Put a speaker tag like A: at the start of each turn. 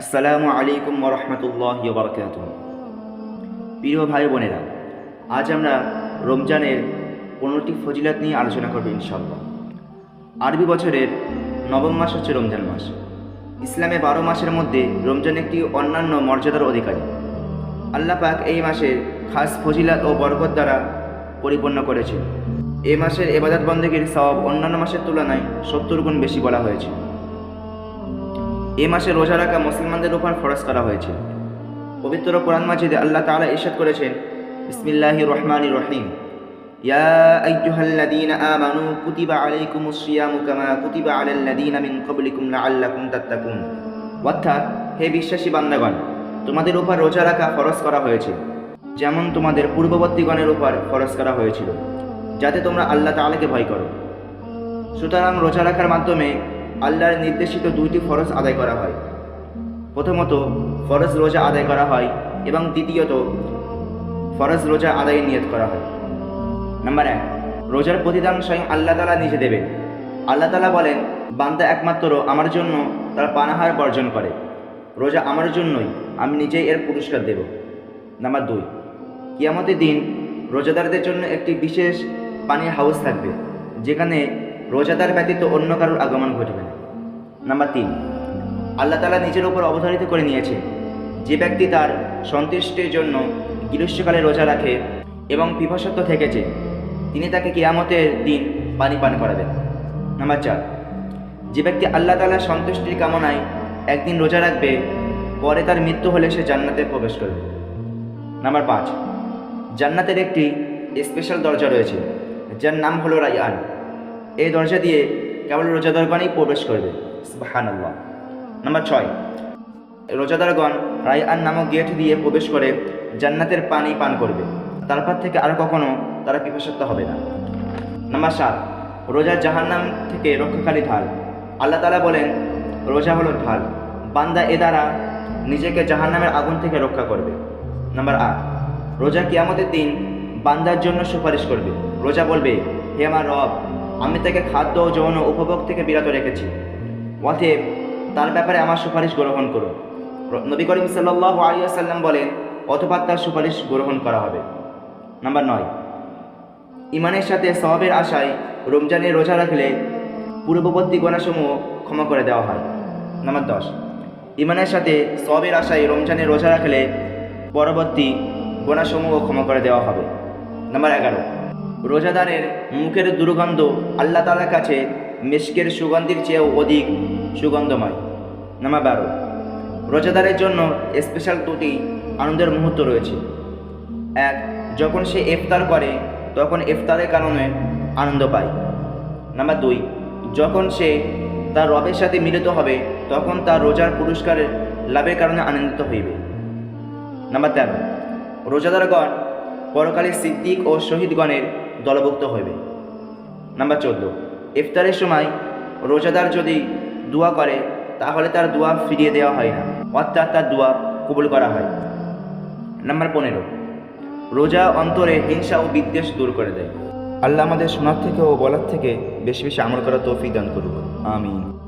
A: আসসালামু আলাইকুম ওরহমতুল্লাহ বরকাত প্রিয় ভাই বোনেরা, আজ আমরা রমজানের পনেরোটি ফজিলাত নিয়ে আলোচনা করব ইনশাল্লাহ আরবি বছরের নবম মাস হচ্ছে রমজান মাস। ইসলামে বারো মাসের মধ্যে রমজান একটি অন্যান্য মর্যাদার অধিকারী। আল্লাহ পাক এই মাসের খাস ফজিলাত ও বরকত দ্বারা পরিপূর্ণ করেছে এই মাসের এবাদত বন্দীগীর সব অন্যান্য মাসের তুলনায় সত্তর গুণ বেশি বলা হয়েছে। এ মাসে রোজা রাখা মুসলমানদের উপর ফরজ করা হয়েছে। পবিত্র কোরআন মাজিদে আল্লাহ তাআলা ইরশাদ করেছেন, বিসমিল্লাহির রহমানির রহিম। ইয়া আইয়ুহাল্লাযীনা আমানু কুতিবা আলাইকুমুস সিয়ামু কামা কুতিবা আলাল লাযীনা মিন ক্বাবলিকুম লাআল্লাকুম তাত্তাকুন। অর্থাৎ, হে বিশ্বাসী বান্দাগণ, তোমাদের উপর রোজা রাখা ফরজ করা হয়েছে, যেমন তোমাদের পূর্ববর্তীগণের উপর ফরজ করা হয়েছিল, যাতে তোমরা আল্লাহ তাআলাকে ভয় করো। সুতরাং রোজা রাখার মাধ্যমে আল্লাহর নির্দেশিত দুইটি ফরজ আদায় করা হয়। প্রথমত, ফরজ রোজা আদায় করা হয় এবং দ্বিতীয়ত, ফরজ রোজা আদায়ের নিয়ত করা হয়। নাম্বার এক, রোজার প্রতিদান স্বয়ং আল্লাহ তালা নিজে দেবেন। আল্লাহ তালা বলেন, বান্দা একমাত্র আমার জন্য তার পানাহার বর্জন করে। রোজা আমার জন্যই আমি নিজেই এর পুরস্কার দেব। নাম্বার দুই, কিয়ামতের দিন রোজাদারদের জন্য একটি বিশেষ পানির হাউস থাকবে, যেখানে রোজাদার ব্যতীত অন্য কারোর আগমন ঘটবে না। নাম্বার তিন, আল্লাহ তালা নিজের ওপর অবধারিত করে নিয়েছে যে ব্যক্তি তার সন্তুষ্টির জন্য গ্রীষ্মকালে রোজা রাখে এবং পিপাসত্ব থেকেছে, তিনি তাকে কিয়ামতের দিন পানি পান করাবেন। নাম্বার চার, যে ব্যক্তি আল্লাহ তালার সন্তুষ্টির কামনায় একদিন রোজা রাখবে, পরে তার মৃত্যু হলে সে জান্নাতে প্রবেশ করবে। নাম্বার পাঁচ, জান্নাতের একটি স্পেশাল দরজা রয়েছে, যার নাম হলো রাইয়ান এই দরজা দিয়ে কেবল রোজাদারগণই প্রবেশ করবে। সুবহান নাম্বার ছয়, রোজাদারগণ রাইয়ান নামক গেট দিয়ে প্রবেশ করে জান্নাতের পানি পান করবে। তারপর থেকে আর কখনো তারা পিপাসত্ব হবে না। নাম্বার সাত, রোজা জাহান্নাম থেকে রক্ষাকারী ঢাল। আল্লাহ তালা বলেন, রোজা হলো ঢাল। বান্দা এ দ্বারা নিজেকে জাহান্নামের আগুন থেকে রক্ষা করবে। নাম্বার আট, রোজা কিয়ামতের দিন বান্দার জন্য সুপারিশ করবে। রোজা বলবে, হে আমার রব, আমি তাকে খাদ্য ও যৌন উপভোগ থেকে বিরত রেখেছি। অতএব তার ব্যাপারে আমার সুপারিশ গ্রহণ করুন। নবী করিম সাল্লাহ আলিয়াল্লাম বলেন অথবা তার সুপারিশ গ্রহণ করা হবে। নাম্বার নয় ইমানের সাথে সওয়াবের আশায় রমজানে রোজা রাখলে পূর্ববর্তী গোনাসমূহ ক্ষমা করে দেওয়া হয়। নাম্বার দশ ইমানের সাথে সবের আশায় রমজানে রোজা রাখলে পরবর্তী গোনাসমূহ ক্ষমা করে দেওয়া হবে। নাম্বার এগারো, রোজাদারের মুখের দুর্গন্ধ আল্লাহ তালার কাছে মিশকের সুগন্ধির চেয়েও অধিক সুগন্ধময়। নাম্বার বারো। রোজাদারের জন্য স্পেশাল দুটি আনন্দের মুহূর্ত রয়েছে। এক, যখন সে ইফতার করে, তখন ইফতারের কারণে আনন্দ পায়। নাম্বার দুই, যখন সে তার রবের সাথে মিলিত হবে, তখন তার রোজার পুরস্কারের লাভের কারণে আনন্দিত হইবে। নাম্বার তেরো, রোজাদারগণ পরকালে সিদ্দিক ও শহীদগণের দলভুক্ত হইবে। নাম্বার চোদ্দ ইফতারের সময় রোজাদার যদি দোয়া করে, তাহলে তার দোয়া ফিরিয়ে দেওয়া হয় না। অর্থাৎ তার দোয়া কবুল করা হয়। নাম্বার পনেরো। রোজা অন্তরে হিংসা ও বিদ্বেষ দূর করে দেয়। আল্লাহ আমাদের শোনার থেকে ও বলার থেকে বেশি বেশি আমল করার তৌফিক দান করুক আমিন।